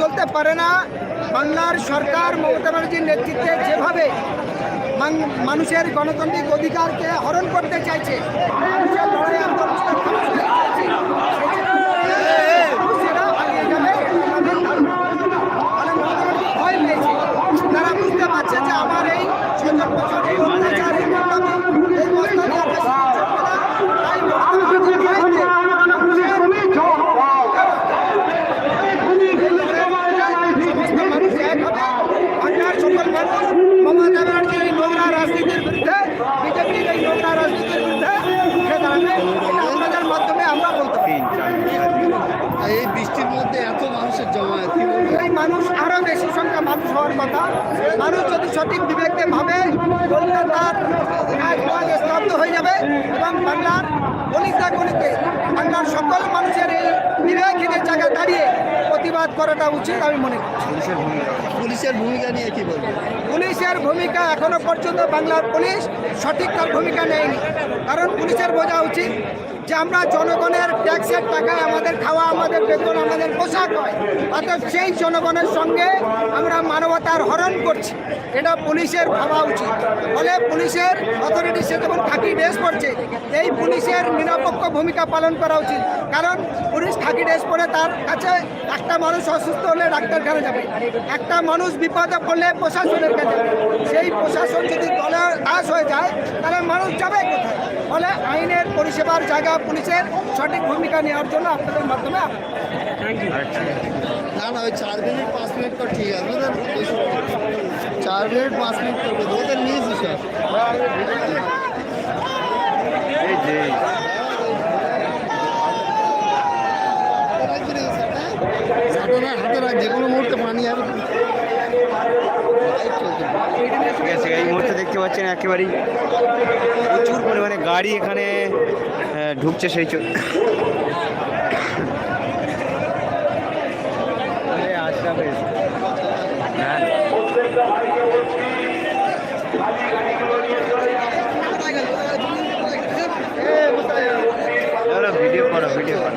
চলতে পারে না। বাংলার সরকার মমতা ব্যানার্জির নেতৃত্বে যেভাবে মানুষের গণতান্ত্রিক অধিকারকে হরণ করতে চাইছে, মানুষের লড়াই আন্দোলন থামাতে চাইছে, সেটা আগিয়ে যাবে, আমাদের ধারণা। ফলে মমতা ব্যানার্জি ভয় পেয়েছে তারা বুঝতে পারছে যে আমার এই সতেরো বছর এই অত্যাচার, এই বদনামি, এই মস্তানি আর বেশি কিছু চলবে না। তাই মমতা ব্যানার্জি ভয়তে মানুষের সমস্ত মানুষ এক হবে বাংলার সকল মানুষ মমতা ব্যানার্জির এই নোংরা রাজনীতির বিরুদ্ধে বিজেপির এই নোংরা রাজনীতির বিরুদ্ধে উঠে দাঁড়াবে এটা আপনাদের মাধ্যমে আমরা বলতে পারি এই বৃষ্টির মধ্যে এত মানুষের জমায়েত কি বলব? এই মানুষ আরও বেশি সংখ্যা মানুষ হওয়ার কথা মানুষ যদি সঠিক বিবেককে ভাবে কলকাতার সমাজে স্তব্ধ হয়ে যাবে এবং বাংলার গলিতা গণিতে বাংলার সকল মানুষের এই বিবেকহীনের জায়গায় দাঁড়িয়ে প্রতিবাদ করাটা উচিত আমি মনে করি পুলিশের ভূমিকা নিয়ে কি বলব পুলিশের ভূমিকা এখনও পর্যন্ত বাংলার পুলিশ সঠিক তার ভূমিকা নেয়নি। কারণ পুলিশের বোঝা উচিত যে আমরা জনগণের ট্যাক্সের টাকায় আমাদের খাওয়া, আমাদের বেতন, আমাদের পোশাক হয়। অর্থাৎ সেই জনগণের সঙ্গে আমরা মানবতার হরণ করছি। এটা পুলিশের ভাবা উচিত। ফলে পুলিশের অথরিটি সে তখন খাকি ড্রেস পড়ছে এই পুলিশের নিরপেক্ষ ভূমিকা পালন করা উচিত। কারণ পুলিশ খাকি ড্রেস পরে তার কাছে একটা মানুষ অসুস্থ হলে ডাক্তারখানা যাবে। একটা মানুষ বিপদে পড়লে প্রশাসনের কাছে। সেই প্রশাসন যদি দলে দাস হয়ে যায় তাহলে মানুষ যাবে কোথায়? ফলে আইনের পরিষেবার জায়গা পুলিশের সঠিক ভূমিকা নেওয়ার জন্য আপনাদের মাধ্যমে না না ওই চার মিনিট পাঁচ মিনিট তো ঠিক আছে। চার মিনিট পাঁচ মিনিট করবে ওদের নিয়েছি সব হাতে না হাতে রাখ যে কোনো মুহূর্তে পানি আর ঠিক আছে এই মুহূর্তে দেখতে পাচ্ছেন একেবারেই প্রচুর পরিমাণে গাড়ি এখানে ঢুকছে সেই এসে। হ্যাঁ ভিডিও করো ভিডিও করো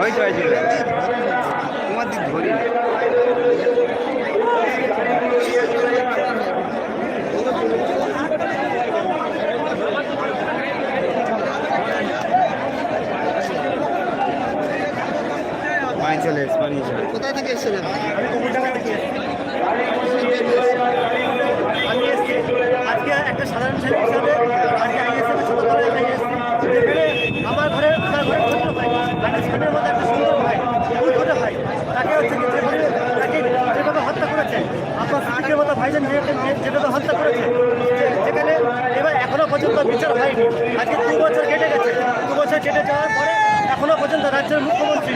ওই তো আছে তোমার দিক ধরি না পানি চলে এসে পানি চলে কোথায় থেকে এসেছিলেন আমি এসেছি আজকে একটা সাধারণ ছেলে হিসাবে আজকে আমি এসেছি ছোটবেলায় এখানে এসেছি যেখানে আমার ঘরে আমার ঘরে ছোট্ট ভাই একটা ছেলের মধ্যে একটা সুন্দর ভাই খুবই ছোট ভাই তাকে হচ্ছে কি যেভাবে তাকে যেভাবে হত্যা করেছে আপনার সিদ্দিকের মতো ভাইজান যেভাবে যেভাবে হত্যা করেছে যে- যেখানে এবার এখনও পর্যন্ত বিচার হয়নি আজকে দু বছর কেটে গেছে দু বছর কেটে যাওয়ার পরে এখনও পর্যন্ত রাজ্যের মুখ্যমন্ত্রী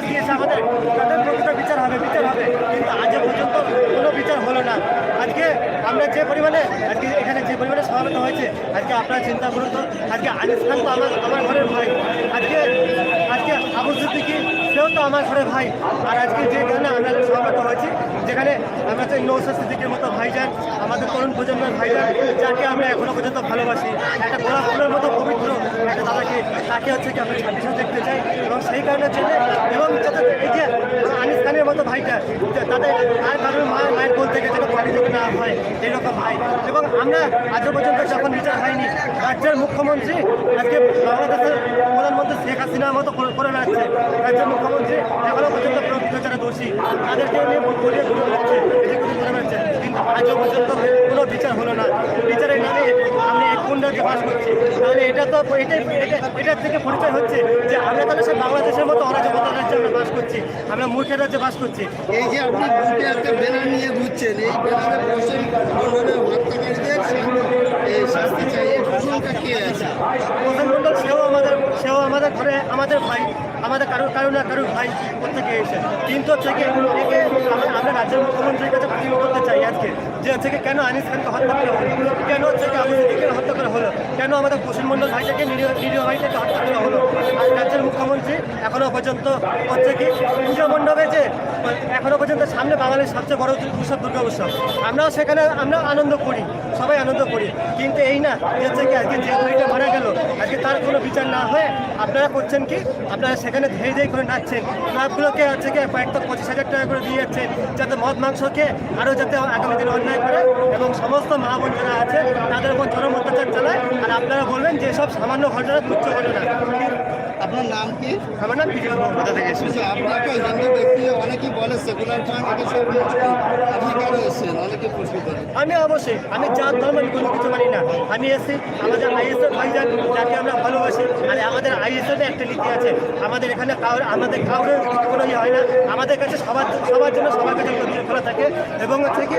আশ্বাস দিয়েছে আমাদের। তাদের প্রকৃত বিচার হবে বিচার হবে। কিন্তু আজ পর্যন্ত কোনো বিচার হলো না। আজকে আমরা যে পরিমাণে, আজকে এখানে যে পরিমাণে সমাবেত হয়েছে, আজকে আপনারা চিন্তা করুন তো, আজকে আনিস খান তো আমার আমার ঘরের ভাই। আজকে আজকে আবু সিদ্দিকি, সেও তো আমার ঘরের ভাই। আর আজকে যে কারণে আমরা সমাবেত হয়েছি, যেখানে আমরা চাই নৌসা সিদ্দিকের মতো ভাইজান, আমাদের তরুণ প্রজন্মের ভাইজান, যাকে আমরা এখনও পর্যন্ত ভালোবাসি। একটা গোলাপ ফুলের মতো পবিত্র একটা দাদাকে তাকে হচ্ছে কি আমরা ছাব্বিশে দেখতে চাই? এবং সেই কারণের জন্য এবং যাতে এই যে আনিস মতো ভাইটা তাদের আর কারোর মা মায়ের কোল থেকে যেন পানি থেকে না হয়, এইরকম ভাই। এবং আমরা আজও পর্যন্ত যখন বিচার হয়নি, রাজ্যের মুখ্যমন্ত্রী আজকে বাংলাদেশের প্রধানমন্ত্রী শেখ হাসিনার মতো করে বেড়াচ্ছে। রাজ্যের মুখ্যমন্ত্রী এখনও পর্যন্ত যারা দোষী। তাদেরকে নিয়ে বলিয়ে ঘুরে বেড়াচ্ছে এদিকে ঘুরে বেড়াচ্ছে। আজও পর্যন্ত কোনো বিচার হলো না। বিচারের নামে আমরা এক কুণ্ডকে বাস করছি। তাহলে এটা তো এটাই এটা- এটার থেকে পরিচয় হচ্ছে যে আমরা তাহলে সে বাংলাদেশের মতো অরাজকতার রাজ্যে আমরা বাস করছি। আমরা মূর্খের রাজ্যে বাস করছি। এই যে আপনি বুকে একটা ব্যানার নিয়ে ঘুরছেন এই ব্যানারে বসেন হত্যাকারীদের শাস্তি চাই এই ঘোষণাটা কে আছে? প্রধানমন্ত্রী সেও আমাদের সেও আমাদের ঘরে আমাদের ভাই। আমাদের কারও কারও না কারও ভাই প্রত্যেকে এসে। কিন্তু হচ্ছে কি, আমরা- রাজ্যের মুখ্যমন্ত্রীর কাছে প্রতিবাদ করতে চাই আজকে, যে হচ্ছে কি কেন আনিস খানকে হত্যা করা হলো? কেন হচ্ছে কি সিদ্দিককে হত্যা করা হলো? কেন আমাদের পশ্চিমবঙ্গ ভাইটাকে, নিরীহ নিরীহ ভাইটাকে হত্যা করা হলো? আর রাজ্যের মুখ্যমন্ত্রী এখনও পর্যন্ত হচ্ছে কি পুজো মণ্ডপে যে, এখনও পর্যন্ত সামনে বাঙালির সবচেয়ে বড় উৎসব দুর্গা উৎসব। আমরাও সেখানে আমরা আনন্দ করি, সবাই আনন্দ করি। কিন্তু এই না, যে হচ্ছে কি আজকে যে ভাইটা মারা গেল, আজকে তার কোনো বিচার না হয়ে আপনারা করছেন কি? আপনারা সেখানে ধেয়ে ধেয়ে করে নাচছেন ক্লাবগুলোকে হচ্ছে কি কয়েকটা পঁচিশ হাজার টাকা করে দিয়ে যাচ্ছেন যাতে মদ মাংসকে আরও যাতে আগামী দিনে অন্যায় করে এবং সমস্ত মা বোন যারা আছে, তাদের উপর চরম অত্যাচার চালায়। আর আপনারা বলবেন যে সব সামান্য ঘটনা তুচ্ছ ঘটনা। আপনার নাম কি? আমার নাম বিজয়। কোথা থেকে এসেছেন? আচ্ছা, আপনি একটা হিন্দু ব্যক্তি অনেকেই বলে সেকুলার এটা আপনি কেন এসেছেন? অনেকে প্রশ্ন করে। আমি অবশ্যই আমি জাত ধর্ম আমি কোনো কিছু মানি না। আমি এসেছি আমাদের আইএসএফ ভাইজান যাকে আমরা ভালোবাসি আর আমাদের আইএসএফে একটা নীতি আছে। আমাদের এখানে কাউর আমাদের কাউরের কোনো ইয়ে হয় না। আমাদের কাছে সবার সবার জন্য সবার কাছে করা থাকে। এবং হচ্ছে কি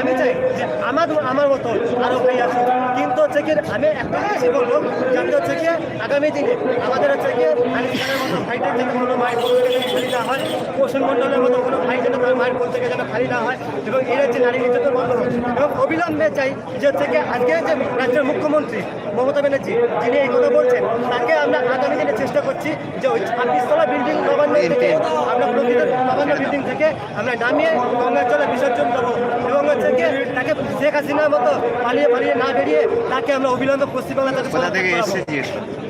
আমি চাই যে আমার আমার মতো আরও ভাই আছে কিন্তু হচ্ছে কি আমি একটা জিনিসই বলব যাতে হচ্ছে কি আগামী দিনে আমাদের হচ্ছে কি আনিস খানের মতো ভাইটার যেন কোনো মায়ের কোল থেকে যেন খালি না হয় পোষণ মতো কোনো ভাই যেন তার মায়ের কোল থেকে যেন খালি না হয় এবং এর যে নারী নির্যাতন বন্ধ হয় এবং অবিলম্বে চাই যে হচ্ছে কি আজকে যে রাজ্যের মুখ্যমন্ত্রী মমতা ব্যানার্জি যিনি এই কথা বলছেন তাকে আমরা আগামী দিনে চেষ্টা করছি যে ওই ছাব্বিশতলা বিল্ডিং নবান্ন থেকে আমরা প্রকৃত নবান্ন বিল্ডিং থেকে আমরা নামিয়ে গঙ্গার জলে বিসর্জন দেবো এবং হচ্ছে কি তাকে শেখ হাসিনার মতো পালিয়ে পালিয়ে না বেরিয়ে তাকে আমরা অবিলম্বে পশ্চিমবাংলা তাকে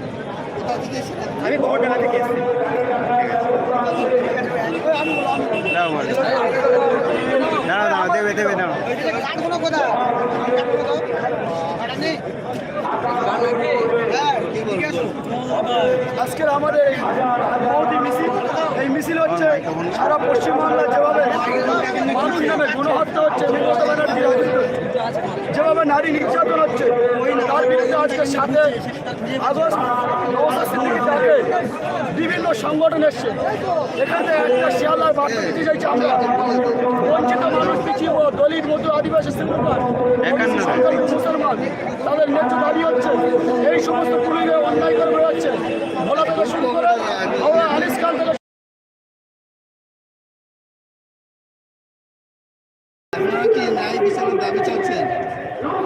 আজকের আমাদের এই মিছিল এই মিছিল হচ্ছে সারা পশ্চিমবাংলা যেভাবে মানুষ নামে গণহত্যা হচ্ছে, যেভাবে নারী নির্যাতন হচ্ছে, তার বিরুদ্ধে আজকে সাথে আগস্ট বিভিন্ন সংগঠন এসছে। এখানে একটা শিয়ালার বার্তা দিতে চাইছি আমরা। বঞ্চিত মানুষ পিছিয়ে দলিত মধ্য আদিবাসী সরকারি মুসলমান তাদের ন্যায্য দাবি হচ্ছে এই সমস্ত পুলিশে অন্যায় করে বেড়াচ্ছে। ভোলা থেকে শুরু করে আমরা আলিস খান থেকে আপনারা কি ন্যায় বিচারের দাবি চাচ্ছেন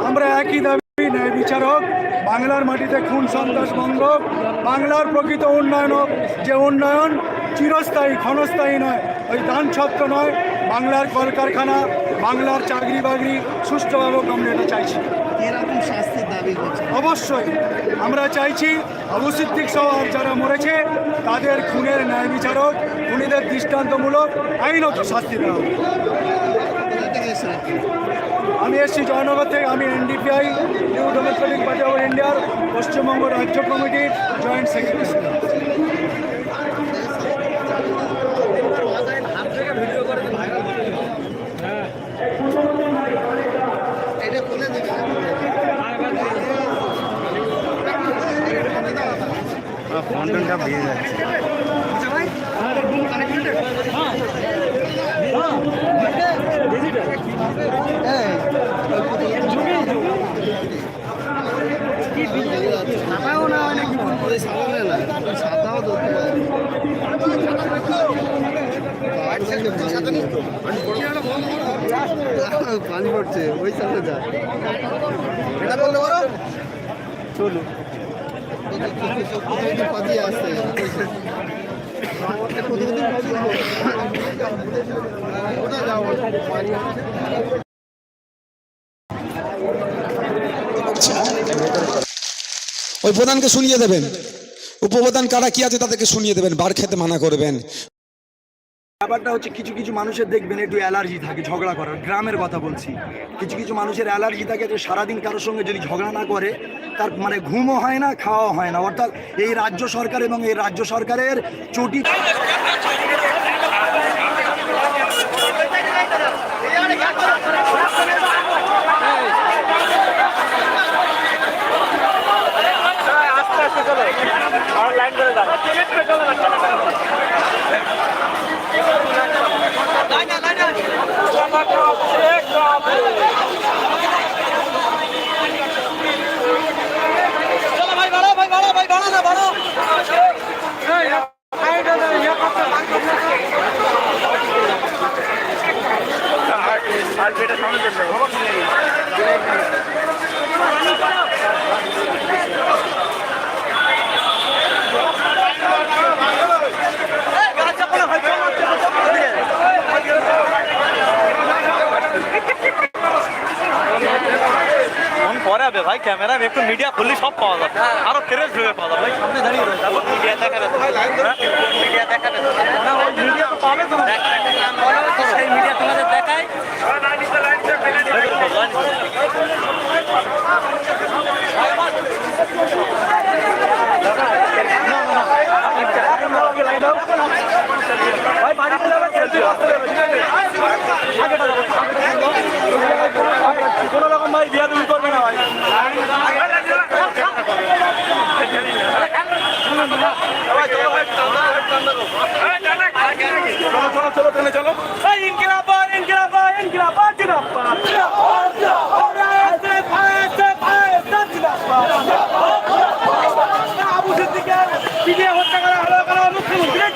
আমরা একই দাবি ন্যায় বিচারক বাংলার মাটিতে খুন সন্ত্রাস বন্ধ বাংলার প্রকৃত উন্নয়ন হোক, যে উন্নয়ন চিরস্থায়ী ক্ষণস্থায়ী নয় ওই দান ছত্র নয় বাংলার কলকারখানা বাংলার চাকরি বাকরি সুষ্ঠুভাবে আমরা এটা চাইছি। এরকম শাস্তির দাবি অবশ্যই আমরা চাইছি আবু সিদ্দিক সহ যারা মরেছে তাদের খুনের ন্যায় বিচারক খুনিদের দৃষ্টান্তমূলক আইনত শাস্তি দেওয়া আমি এসেছি জয়নগর থেকে আমি N D P I new democratic party of ইন্ডিয়ার পশ্চিমবঙ্গ রাজ্য কমিটির জয়েন্ট সেক্রেটারি। এটা খুলে দেবেন আমার ফোন টোনটা যাচ্ছে সাদাও না হয় নাকি ওই সাদা না ওই সাদাও ধরতে পারে পানি পড়ছে ওই সাথে যা। এটা বলতে পারো? চলো। ওটা যাও? ওই প্রধানকে শুনিয়ে দেবেন। উপপ্রধান কারা কি আছে তাদেরকে শুনিয়ে দেবেন। বার খেতে মানা করবেন। ব্যাপারটা হচ্ছে কিছু কিছু মানুষের দেখবেন একটু অ্যালার্জি থাকে, ঝগড়া করার। গ্রামের কথা বলছি। কিছু কিছু মানুষের অ্যালার্জি থাকে যে সারাদিন কারোর সঙ্গে যদি ঝগড়া না করে, তার মানে ঘুমও হয় না, খাওয়াও হয় না। অর্থাৎ এই রাজ্য সরকার এবং এই রাজ্য সরকারের চটি আর বেটা সামনে চলে ভাই ক্যামেরা একটু মিডিয়া খুললে সব পাওয়া যাবে। আরও ফ্রেশ ভেবে পাওয়া যাবে। ভাই সামনে দাঁড়িয়ে রয়েছে। মিডিয়া দেখাবে মিডিয়া দেখাবে মিডিয়া তো পাবে তো। সেই মিডিয়া তোমাদের দেখায়। কোনো রকম ভাই বিয়া তুমি করবে না ভাই চলো চলো চলো চলো। চলো এই ইনকিলাবাদ ইনকিলাবাদ ইনকিলাবাদ জিন্দাবাদ আবু সিদ্দিকের পিডিএ হত্যা করা হলো কেন মুখ্যমন্ত্রী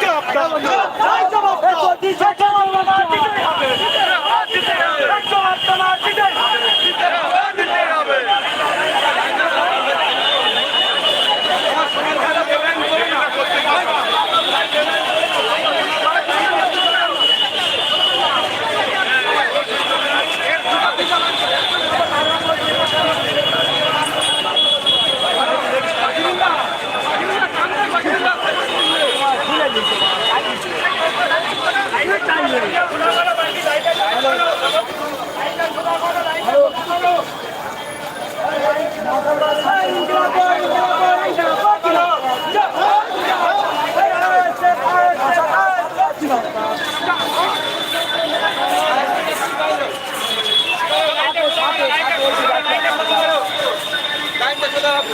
জবাব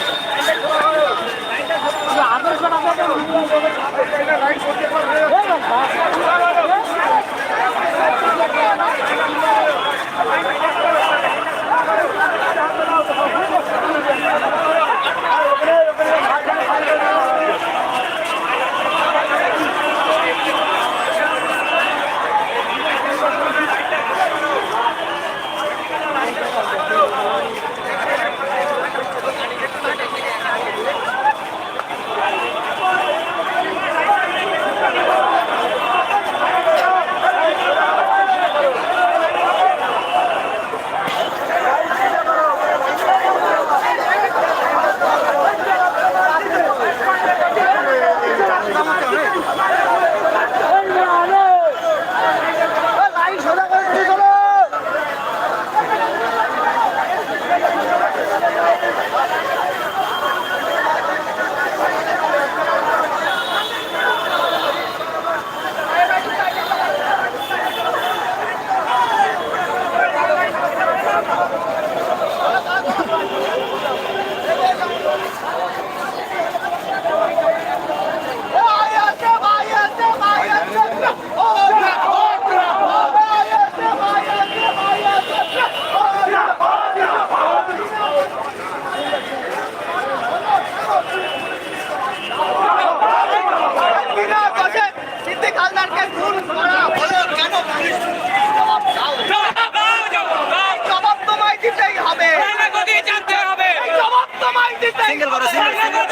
சிங்கிள் வரும் சிங்கிள்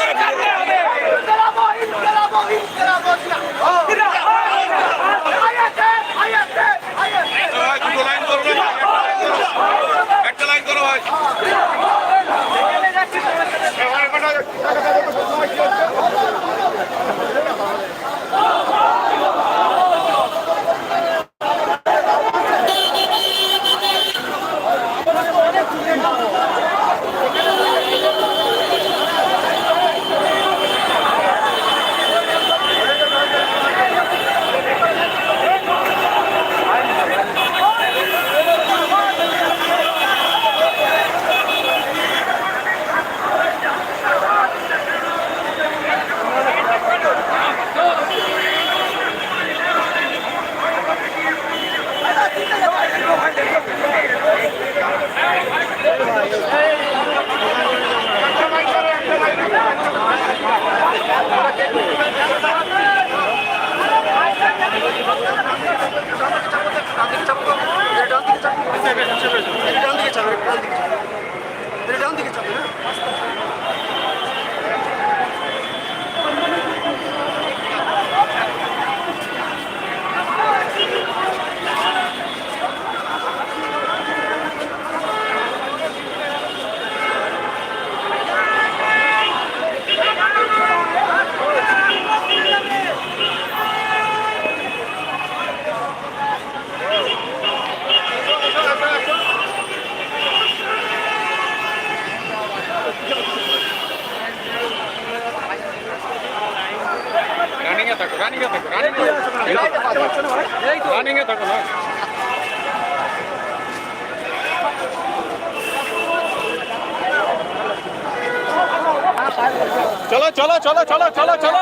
চলো চলো চলো চলো চলো চলো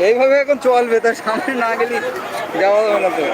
এইভাবে এখন চলবে তার সামনে না গেলে যাওয়া যাবে না তো